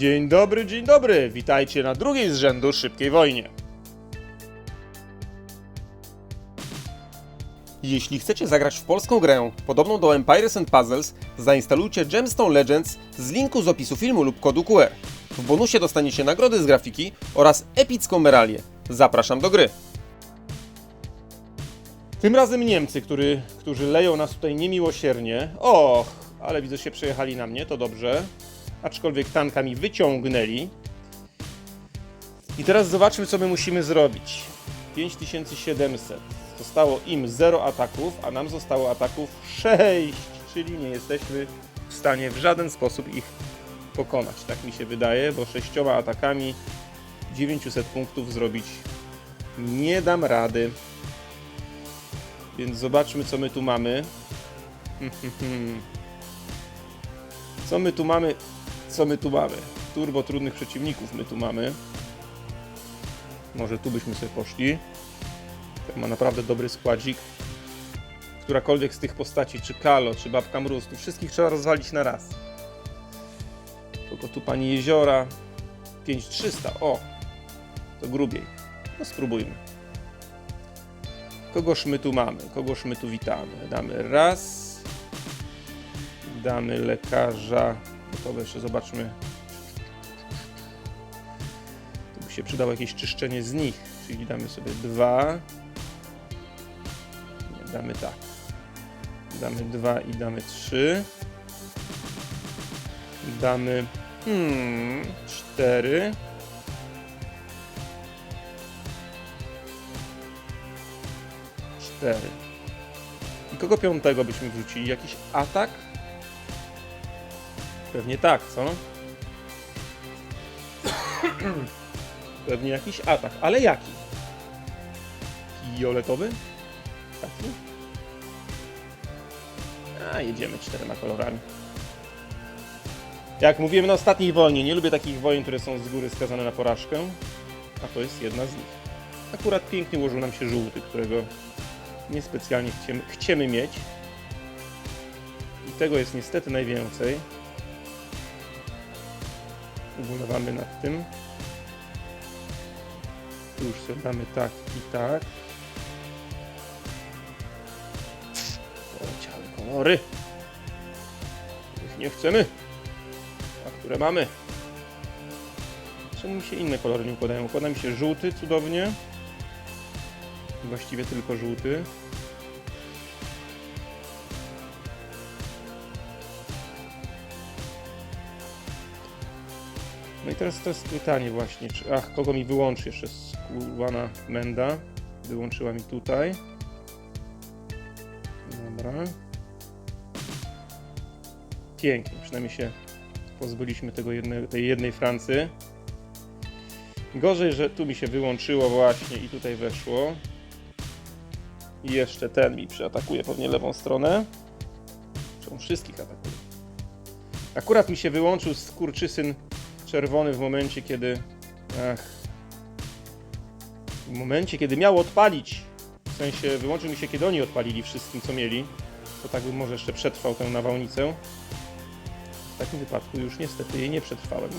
Dzień dobry, dzień dobry. Witajcie na drugiej z rzędu szybkiej wojnie. Jeśli chcecie zagrać w polską grę podobną do Empires and Puzzles, zainstalujcie Gemstone Legends z linku z opisu filmu lub kodu QR. W bonusie dostaniecie nagrody z grafiki oraz epicką meralię. Zapraszam do gry. Tym razem Niemcy, który, którzy leją nas tutaj niemiłosiernie. Och, ale widzę, się przejechali na mnie, to dobrze. Aczkolwiek tanka mi wyciągnęli. I teraz zobaczmy, co my musimy zrobić. 5700. Zostało im 0 ataków, a nam zostało ataków 6, czyli nie jesteśmy w stanie w żaden sposób ich pokonać. Tak mi się wydaje, bo sześcioma atakami 900 punktów zrobić nie dam rady. Więc zobaczmy, co my tu mamy. Co my tu mamy? Co my tu mamy? Turbo trudnych przeciwników my tu mamy. Może tu byśmy sobie poszli. Ma naprawdę dobry składzik. Którakolwiek z tych postaci, czy Kalo, czy Babka Mróz, tu wszystkich trzeba rozwalić na raz. Tylko tu Pani Jeziora. 5300, o! To grubiej. No spróbujmy. Kogoż my tu mamy? Kogoż my tu witamy? Damy raz. Damy lekarza. Gotowe jeszcze zobaczmy. Tu by się przydało jakieś czyszczenie z nich. Czyli damy sobie dwa. Nie, damy tak. Damy dwa i damy trzy. Damy hmm, cztery. Cztery. I kogo piątego byśmy wrzucili? Jakiś atak? Pewnie tak, co? Pewnie jakiś atak, ale jaki? Fioletowy? Taki? A, jedziemy czterema kolorami. Jak mówiłem na ostatniej wojnie, nie lubię takich wojen, które są z góry skazane na porażkę, a to jest jedna z nich. Akurat pięknie ułożył nam się żółty, którego niespecjalnie chcemy, chcemy mieć. I tego jest niestety najwięcej. Ubolewamy nad tym. Tu już sobie damy tak i tak. Poleciały kolory. Ich nie chcemy. A które mamy? Czemu mi się inne kolory nie układają? Układa mi się żółty cudownie. Właściwie tylko żółty. No i teraz to jest pytanie właśnie, czy, ach, kogo mi wyłączy jeszcze skubana Menda. Wyłączyła mi tutaj. Dobra. Pięknie, przynajmniej się pozbyliśmy tego jedne, tej jednej Francy. Gorzej, że tu mi się wyłączyło właśnie i tutaj weszło. I jeszcze ten mi przeatakuje pewnie lewą stronę. Czy on wszystkich atakuje? Akurat mi się wyłączył skurczysyn czerwony w momencie, kiedy... Ach. W momencie, kiedy miał odpalić. W sensie, wyłączył mi się, kiedy oni odpalili wszystkim, co mieli. To tak bym może jeszcze przetrwał tę nawałnicę. W takim wypadku już niestety jej nie przetrwałem.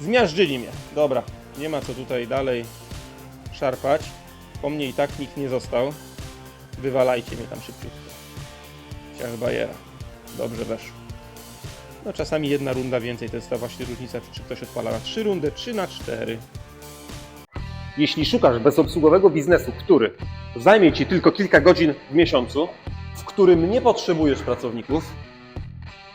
Zmiażdżyli mnie. Dobra, nie ma co tutaj dalej szarpać. Po mnie i tak nikt nie został. Wywalajcie mnie tam szybciutko. Ciach bajera. Dobrze weszło. No czasami jedna runda więcej, to jest ta właśnie różnica, czy ktoś odpala na 3 rundy, czy na 4. Jeśli szukasz bezobsługowego biznesu, który zajmie Ci tylko kilka godzin w miesiącu, w którym nie potrzebujesz pracowników,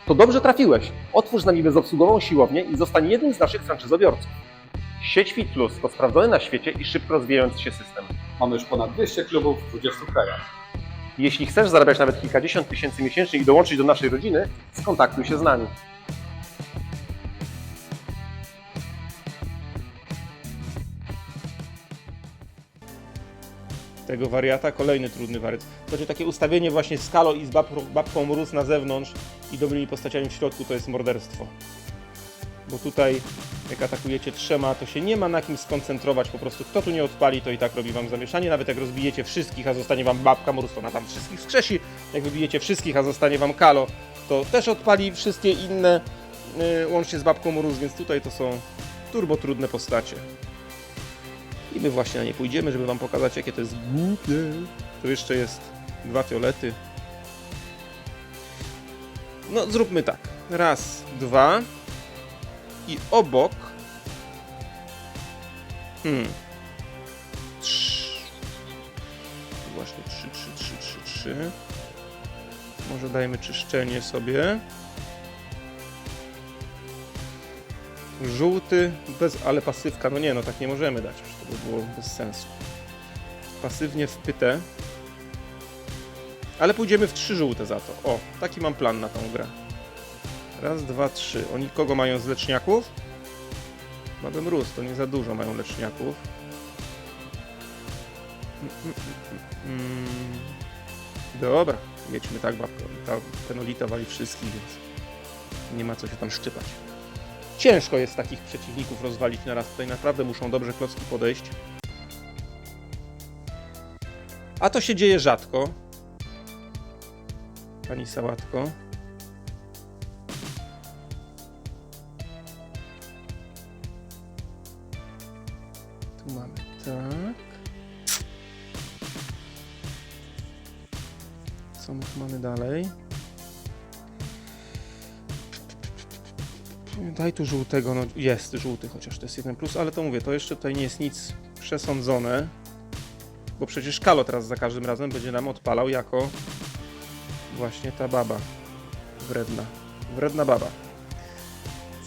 to dobrze trafiłeś. Otwórz z nami bezobsługową siłownię i zostań jednym z naszych franczyzobiorców. Sieć Fit Plus to sprawdzony na świecie i szybko rozwijający się system. Mamy już ponad 200 klubów w 20 krajach. Jeśli chcesz zarabiać nawet kilkadziesiąt tysięcy miesięcznie i dołączyć do naszej rodziny, skontaktuj się z nami. Tego wariata, kolejny trudny wariat. Słuchajcie, takie ustawienie właśnie z Kalo i z bab babką Mróz na zewnątrz i dobrymi postaciami w środku to jest morderstwo. Bo tutaj, jak atakujecie trzema, to się nie ma na kim skoncentrować. Po prostu kto tu nie odpali, to i tak robi wam zamieszanie. Nawet jak rozbijecie wszystkich, a zostanie wam babka to ona tam wszystkich skrzesi. Jak wybijecie wszystkich, a zostanie wam Kalo, to też odpali wszystkie inne. yy, łącznie z babką Mróz, więc tutaj to są turbo trudne postacie. I my właśnie na nie pójdziemy, żeby wam pokazać jakie to jest głupie. Tu jeszcze jest dwa fiolety. No zróbmy tak. Raz, dwa i obok Hmm. Trz... Właśnie trzy, trzy, trzy, trzy, trzy. Może dajmy czyszczenie sobie. Żółty, bez, ale pasywka, no nie, no tak nie możemy dać, przecież to by było bez sensu. Pasywnie w pytę. Ale pójdziemy w trzy żółte za to. O, taki mam plan na tą grę. Raz, dwa, trzy. Oni kogo mają z leczniaków? Mamy mróz, to nie za dużo mają leczniaków. Mm, mm, mm. Dobra, jedźmy tak, babko. Ta penolita wali wszystkich, więc nie ma co się tam szczypać. Ciężko jest takich przeciwników rozwalić na raz. Tutaj naprawdę muszą dobrze klocki podejść. A to się dzieje rzadko. Pani Sałatko. Tu żółtego, no jest żółty, chociaż to jest jeden plus, ale to mówię, to jeszcze tutaj nie jest nic przesądzone, bo przecież Kalo teraz za każdym razem będzie nam odpalał jako właśnie ta baba wredna, wredna baba.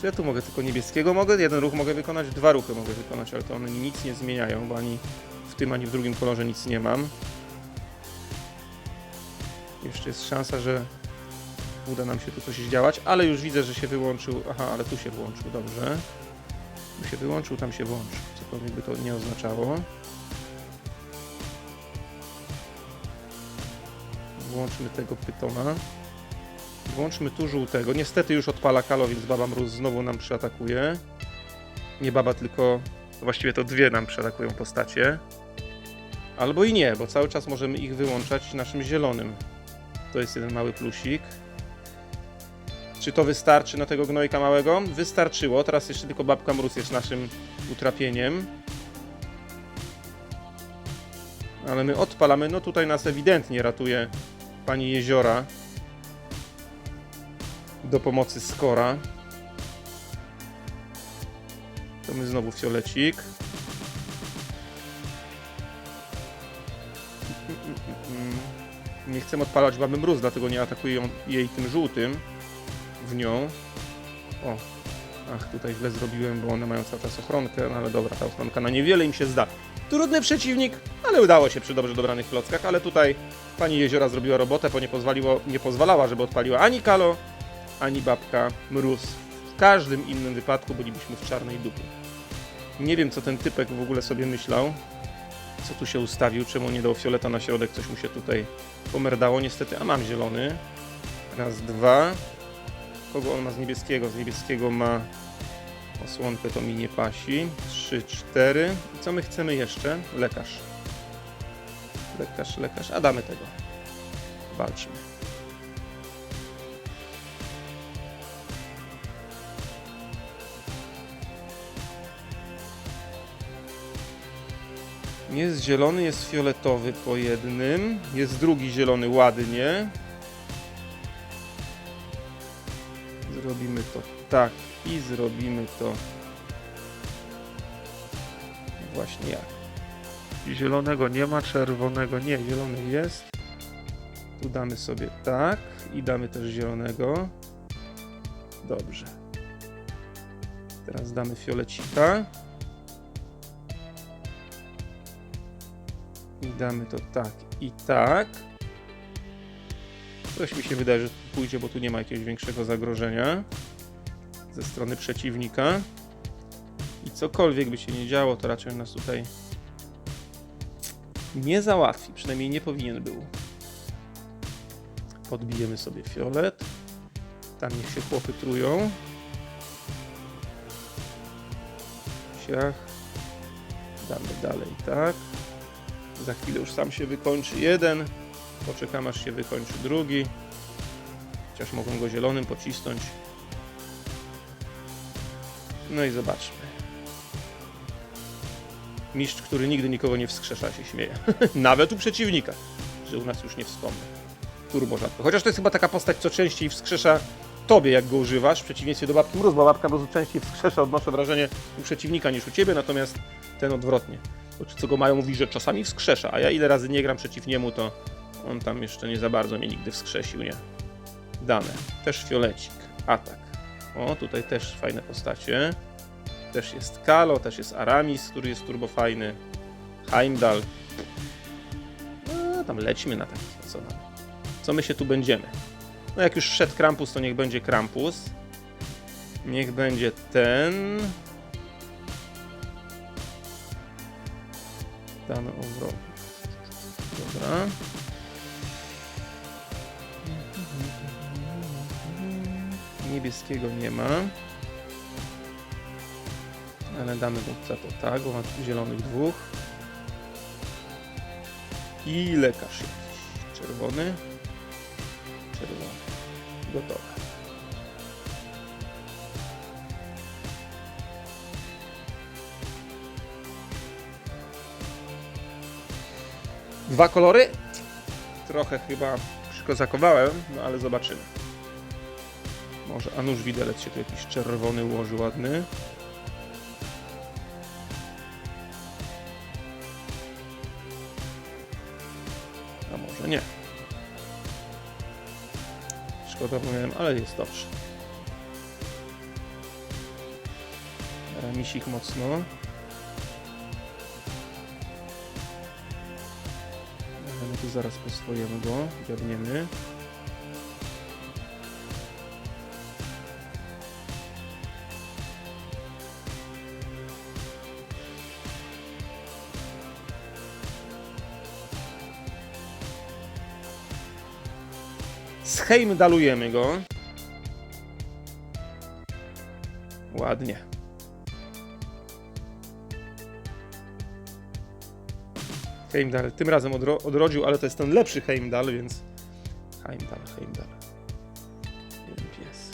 Co ja tu mogę? Tylko niebieskiego mogę? Jeden ruch mogę wykonać, dwa ruchy mogę wykonać, ale to one nic nie zmieniają, bo ani w tym, ani w drugim kolorze nic nie mam. Jeszcze jest szansa, że uda nam się tu coś zdziałać, ale już widzę, że się wyłączył. Aha, ale tu się włączył, dobrze. Tu się wyłączył, tam się włączył. Cokolwiek by to nie oznaczało. Włączmy tego pytona. Włączmy tu żółtego. Niestety już odpala kalo, więc baba mróz znowu nam przyatakuje. Nie baba, tylko właściwie to dwie nam przeatakują postacie. Albo i nie, bo cały czas możemy ich wyłączać naszym zielonym. To jest jeden mały plusik. Czy to wystarczy na tego gnojka małego? Wystarczyło. Teraz jeszcze tylko babka mróz jest naszym utrapieniem. Ale my odpalamy. No tutaj nas ewidentnie ratuje pani jeziora do pomocy skora. To my znowu fiolecik. Nie chcę odpalać baby mróz, dlatego nie atakuję jej tym żółtym w nią. O, ach, tutaj źle zrobiłem, bo one mają cały czas ochronkę, no ale dobra, ta ochronka na niewiele im się zda. Trudny przeciwnik, ale udało się przy dobrze dobranych klockach, ale tutaj pani Jeziora zrobiła robotę, bo nie, pozwoliło, nie pozwalała, żeby odpaliła ani Kalo, ani babka Mróz. W każdym innym wypadku bylibyśmy w czarnej dupie. Nie wiem, co ten typek w ogóle sobie myślał, co tu się ustawił, czemu nie dał fioleta na środek, coś mu się tutaj pomerdało niestety, a mam zielony. Raz, dwa. Kogo on ma z niebieskiego? Z niebieskiego ma osłonkę, to mi nie pasi. Trzy, cztery. I co my chcemy jeszcze? Lekarz. Lekarz, lekarz. A damy tego. Walczmy. Jest zielony, jest fioletowy po jednym. Jest drugi zielony ładnie. Zrobimy to tak i zrobimy to właśnie jak. Zielonego nie ma, czerwonego nie, zielony jest. Tu damy sobie tak i damy też zielonego. Dobrze. Teraz damy fiolecika. I damy to tak i tak. Coś mi się wydaje, że pójdzie, bo tu nie ma jakiegoś większego zagrożenia ze strony przeciwnika. I cokolwiek by się nie działo, to raczej nas tutaj nie załatwi. Przynajmniej nie powinien był. Podbijemy sobie fiolet. Tam niech się chłopy trują. Siach. Damy dalej, tak. Za chwilę już sam się wykończy jeden. Poczekam aż się wykończy drugi. Chociaż mogą go zielonym pocisnąć. No i zobaczmy. Mistrz, który nigdy nikogo nie wskrzesza, się śmieje. Nawet u przeciwnika, że u nas już nie wspomnę. Turbo rzadko. Chociaż to jest chyba taka postać, co częściej wskrzesza tobie, jak go używasz, w przeciwieństwie do babki Mróz, bo babka Mróz częściej wskrzesza, odnoszę wrażenie, u przeciwnika niż u ciebie, natomiast ten odwrotnie. Co go mają, mówi, że czasami wskrzesza, a ja ile razy nie gram przeciw niemu, to on tam jeszcze nie za bardzo mnie nigdy wskrzesił, nie? Dane. Też fiolecik. Atak. O, tutaj też fajne postacie. Też jest Kalo, też jest Aramis, który jest turbo fajny. Heimdall. No, tam lećmy na takich, co nam. Co my się tu będziemy? No jak już szedł Krampus, to niech będzie Krampus. Niech będzie ten. Dane o Dobra. Niebieskiego nie ma. Ale damy mu za to tak, bo ma zielonych dwóch. I lekarz. Czerwony. Czerwony. Gotowe. Dwa kolory? Trochę chyba przykozakowałem, no ale zobaczymy. Może a nuż widelec się tu jakiś czerwony ułoży ładny. A może nie. Szkoda, bo miałem, ale jest dobrze. Misik mocno. Ale my tu zaraz po swojemu go dziabniemy. Zheimdalujemy go. Ładnie. Heimdall tym razem odro odrodził, ale to jest ten lepszy Heimdall, więc Heimdall, Heimdall. Jeden pies.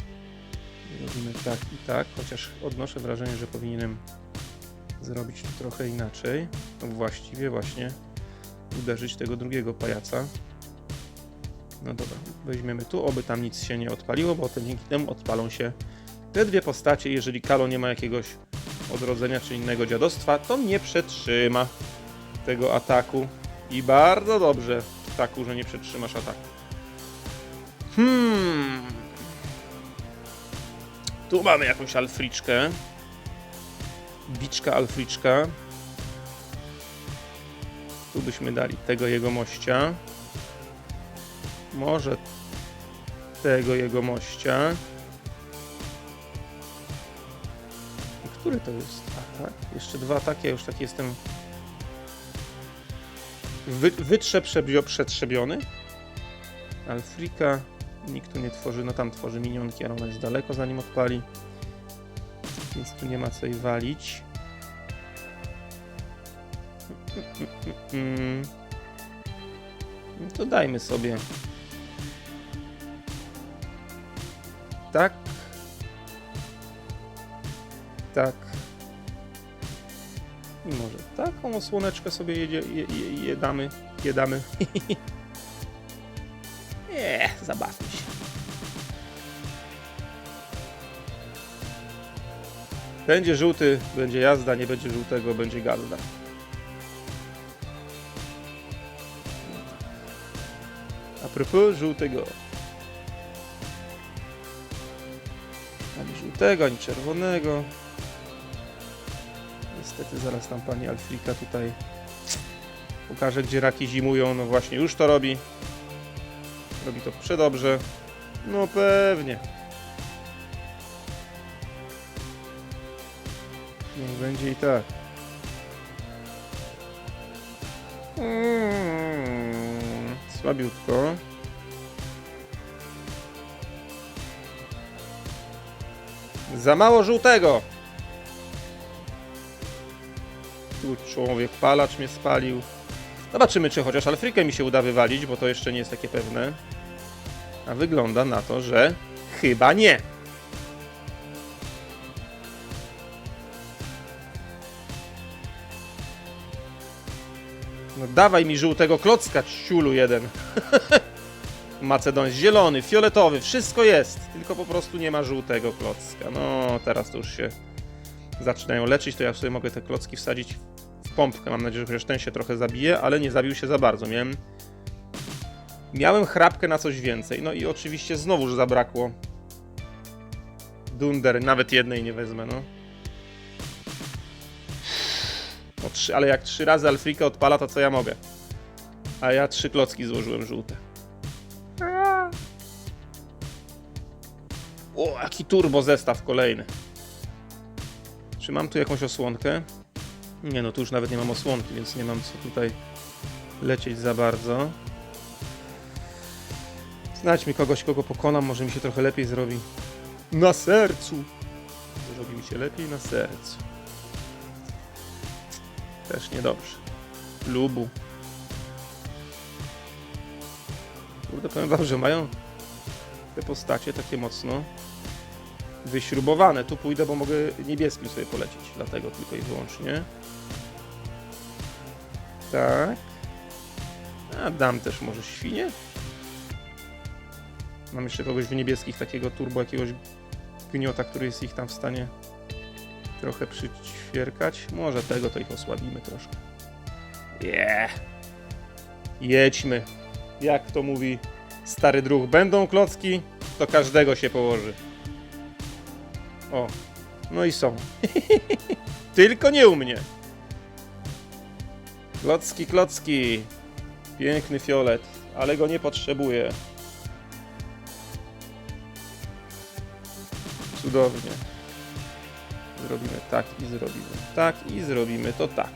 Robimy tak i tak, chociaż odnoszę wrażenie, że powinienem zrobić to trochę inaczej. No właściwie właśnie uderzyć tego drugiego pajaca. No dobra, weźmiemy tu, oby tam nic się nie odpaliło, bo to dzięki temu odpalą się te dwie postacie. Jeżeli Kalo nie ma jakiegoś odrodzenia czy innego dziadostwa, to nie przetrzyma tego ataku. I bardzo dobrze, taku, że nie przetrzymasz ataku. Hmm. Tu mamy jakąś alfriczkę. Biczka alfriczka. Tu byśmy dali tego jego mościa. Może tego jego mościa. Który to jest atak? Jeszcze dwa ataki, ja już tak jestem wy, wytrzeprzebio- przetrzebiony. Alfrika nikt tu nie tworzy, no tam tworzy minionki, ale ona jest daleko zanim odpali. Więc tu nie ma co jej walić. Mm. No to dajmy sobie. Tak. Tak. I może taką osłoneczkę sobie jedzie, je, je, jedamy. Jedamy. Nie, zabawmy się. Będzie żółty, będzie jazda, nie będzie żółtego, będzie gazda. A propos żółtego. Żółtego, ani czerwonego. Niestety zaraz tam pani Alfrika tutaj pokaże, gdzie raki zimują. No właśnie, już to robi. Robi to przedobrze. No pewnie. Niech będzie i tak. Mm, słabiutko. Za mało żółtego! Tu człowiek palacz mnie spalił. Zobaczymy, czy chociaż Alfrikę mi się uda wywalić, bo to jeszcze nie jest takie pewne. A wygląda na to, że chyba nie. No dawaj mi żółtego klocka, ciulu jeden. Macedoń zielony, fioletowy, wszystko jest. Tylko po prostu nie ma żółtego klocka. No, teraz to już się zaczynają leczyć, to ja sobie mogę te klocki wsadzić w pompkę. Mam nadzieję, że chociaż ten się trochę zabije, ale nie zabił się za bardzo. Miałem, miałem chrapkę na coś więcej. No i oczywiście znowuż zabrakło. Dunder, nawet jednej nie wezmę, no. no trzy, ale jak trzy razy Alfrika odpala, to co ja mogę? A ja trzy klocki złożyłem żółte. O, jaki turbo zestaw kolejny. Czy mam tu jakąś osłonkę? Nie, no tu już nawet nie mam osłonki, więc nie mam co tutaj lecieć za bardzo. Znajdź mi kogoś, kogo pokonam, może mi się trochę lepiej zrobi. Na sercu! Zrobi mi się lepiej na sercu. Też niedobrze. Lubu. Kurde, powiem wam, że mają te postacie takie mocno wyśrubowane. Tu pójdę, bo mogę niebieskim sobie polecieć. Dlatego tylko i wyłącznie. Tak. A dam też może świnie. Mam jeszcze kogoś w niebieskich, takiego turbo, jakiegoś gniota, który jest ich tam w stanie trochę przyćwierkać. Może tego to ich osłabimy troszkę. Yeah. Jedźmy. Jak to mówi stary druh. Będą klocki, to każdego się położy. O, no i są. Tylko nie u mnie. Klocki, klocki. Piękny fiolet, ale go nie potrzebuję. Cudownie. Zrobimy tak i zrobimy tak i zrobimy to tak.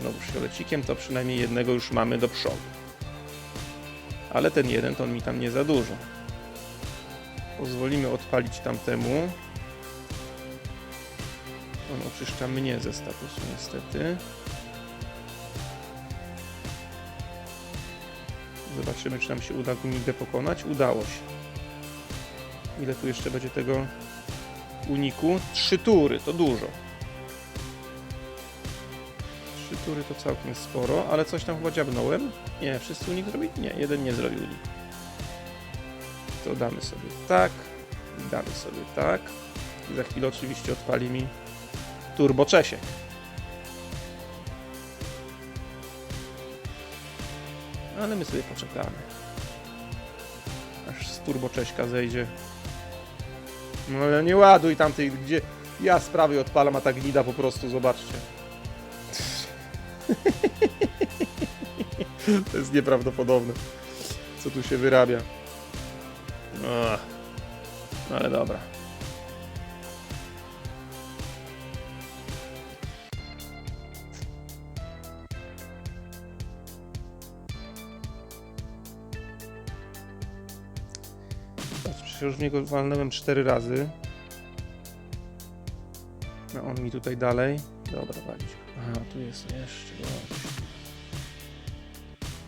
Znowu fiolecikiem, to przynajmniej jednego już mamy do przodu. Ale ten jeden to on mi tam nie za dużo. Pozwolimy odpalić tamtemu. On oczyszcza mnie ze statusu niestety. Zobaczymy, czy nam się uda Gunigę pokonać. Udało się. Ile tu jeszcze będzie tego uniku? Trzy tury, to dużo. Trzy tury to całkiem sporo, ale coś tam chyba dziabnąłem. Nie, wszyscy unik zrobili? Nie, jeden nie zrobił unik. To damy sobie tak. Damy sobie tak. I za chwilę oczywiście odpali mi turbo Czesiek. Ale my sobie poczekamy. Aż z turbo Cześka zejdzie. No ale nie ładuj tamtej, gdzie ja z prawej odpalam, a ta gnida po prostu, zobaczcie. To jest nieprawdopodobne, co tu się wyrabia. Ach, no ale dobra. Patrz, przecież już w niego walnąłem 4 razy. No on mi tutaj dalej. Dobra, walić. Aha, tu jest jeszcze.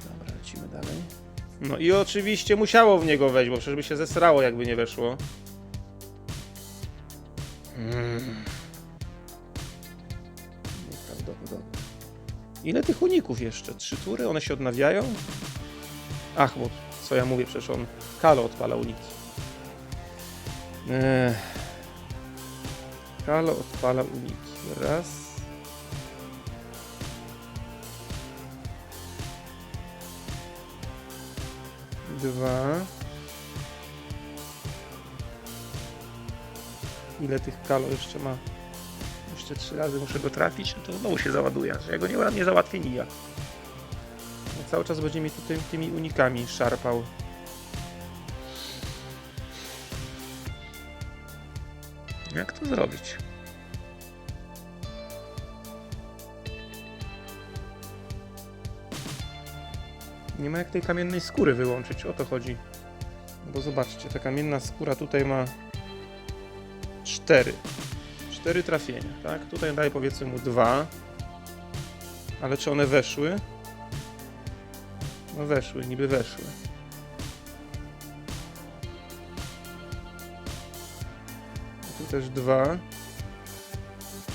Dobra, lecimy dalej. No i oczywiście musiało w niego wejść, bo przecież by się zesrało, jakby nie weszło. Mm. Nieprawdopodobne. Ile tych uników jeszcze? Trzy tury? One się odnawiają? Ach, bo co ja mówię, przecież on Kalo odpala uniki. Ech. Kalo odpala uniki. Raz. Dwa. Ile tych kalo jeszcze ma? Jeszcze trzy razy muszę go trafić, no to znowu się załaduje. Ja go nie, nie załatwię nijak. No cały czas będzie mi tutaj tymi unikami szarpał. Jak to zrobić? Nie ma jak tej kamiennej skóry wyłączyć, o to chodzi. Bo zobaczcie, ta kamienna skóra tutaj ma cztery. Cztery trafienia, tak? Tutaj daje powiedzmy mu dwa. Ale czy one weszły? No weszły, niby weszły. Tu też dwa.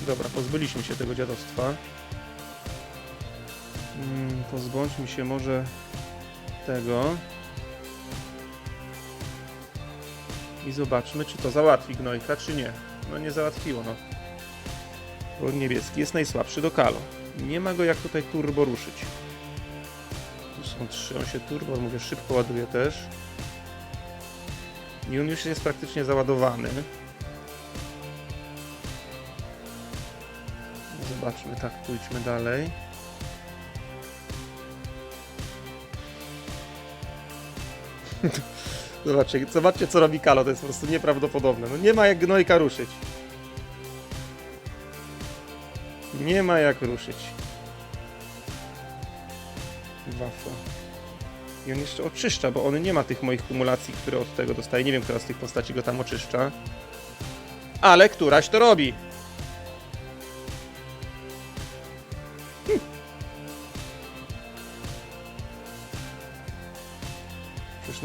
Dobra, pozbyliśmy się tego dziadostwa. Mm, pozbądźmy się może tego. I zobaczmy, czy to załatwi gnojka, czy nie. No nie załatwiło, no. Bo niebieski jest najsłabszy do kalo. Nie ma go jak tutaj turbo ruszyć. Tu są trzy, on się turbo, mówię, szybko ładuje też. I on już jest praktycznie załadowany. Zobaczmy, tak, pójdźmy dalej. Zobaczcie, zobaczcie co robi Kalo, to jest po prostu nieprawdopodobne. No nie ma jak gnojka ruszyć. Nie ma jak ruszyć. Wafla. I on jeszcze oczyszcza, bo on nie ma tych moich kumulacji, które od tego dostaje. Nie wiem, która z tych postaci go tam oczyszcza. Ale któraś to robi.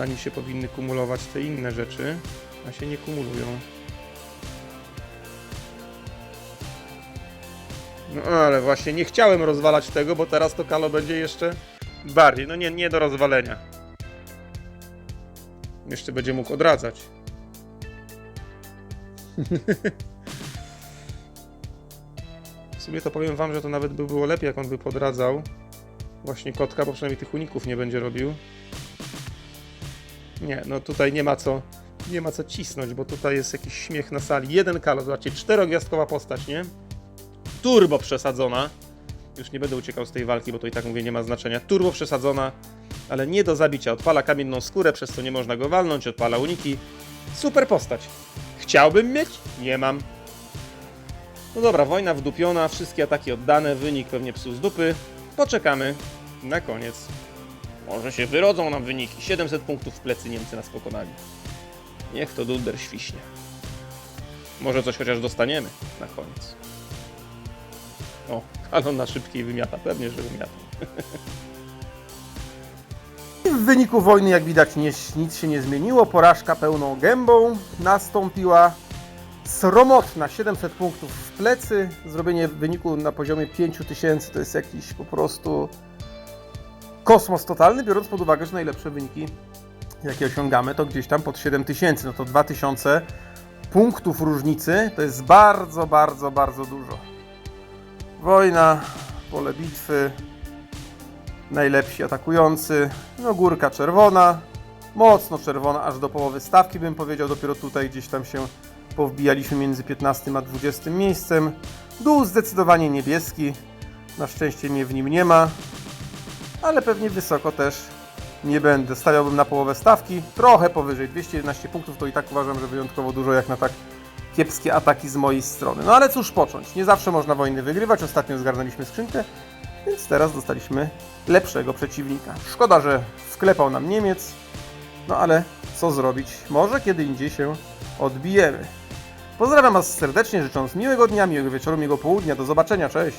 Na nim się powinny kumulować te inne rzeczy, a się nie kumulują. No ale właśnie nie chciałem rozwalać tego, bo teraz to kalo będzie jeszcze bardziej. No nie, nie do rozwalenia. Jeszcze będzie mógł odradzać. W sumie to powiem wam, że to nawet by było lepiej, jak on by podradzał właśnie kotka, bo przynajmniej tych uników nie będzie robił. Nie, no tutaj nie ma co nie ma co cisnąć, bo tutaj jest jakiś śmiech na sali. Jeden kalo, zobaczcie, czterogwiazdkowa postać, nie? Turbo przesadzona. Już nie będę uciekał z tej walki, bo to i tak mówię, nie ma znaczenia. Turbo przesadzona, ale nie do zabicia. Odpala kamienną skórę, przez co nie można go walnąć, odpala uniki. Super postać. Chciałbym mieć? Nie mam. No dobra, wojna wdupiona, wszystkie ataki oddane, wynik pewnie psu z dupy. Poczekamy na koniec. Może się wyrodzą nam wyniki. 700 punktów w plecy Niemcy nas pokonali. Niech to Dulder świśnie. Może coś chociaż dostaniemy na koniec. O, Kalon na szybkiej wymiata. Pewnie, że wymiata. W wyniku wojny, jak widać, nie, nic się nie zmieniło. Porażka pełną gębą nastąpiła. Sromotna 700 punktów w plecy. Zrobienie wyniku na poziomie 5000 to jest jakiś po prostu kosmos totalny, biorąc pod uwagę, że najlepsze wyniki, jakie osiągamy, to gdzieś tam pod 7000. No to 2000 punktów różnicy to jest bardzo, bardzo, bardzo dużo. Wojna, pole bitwy, najlepsi atakujący, no górka czerwona, mocno czerwona, aż do połowy stawki bym powiedział, dopiero tutaj gdzieś tam się powbijaliśmy między 15 a 20 miejscem. Dół zdecydowanie niebieski, na szczęście mnie w nim nie ma, ale pewnie wysoko też nie będę. Stawiałbym na połowę stawki, trochę powyżej, 211 punktów to i tak uważam, że wyjątkowo dużo jak na tak kiepskie ataki z mojej strony. No ale cóż począć, nie zawsze można wojny wygrywać, ostatnio zgarnęliśmy skrzynkę, więc teraz dostaliśmy lepszego przeciwnika. Szkoda, że wklepał nam Niemiec, no ale co zrobić? Może kiedy indziej się odbijemy. Pozdrawiam Was serdecznie, życząc miłego dnia, miłego wieczoru, miłego południa. Do zobaczenia, cześć!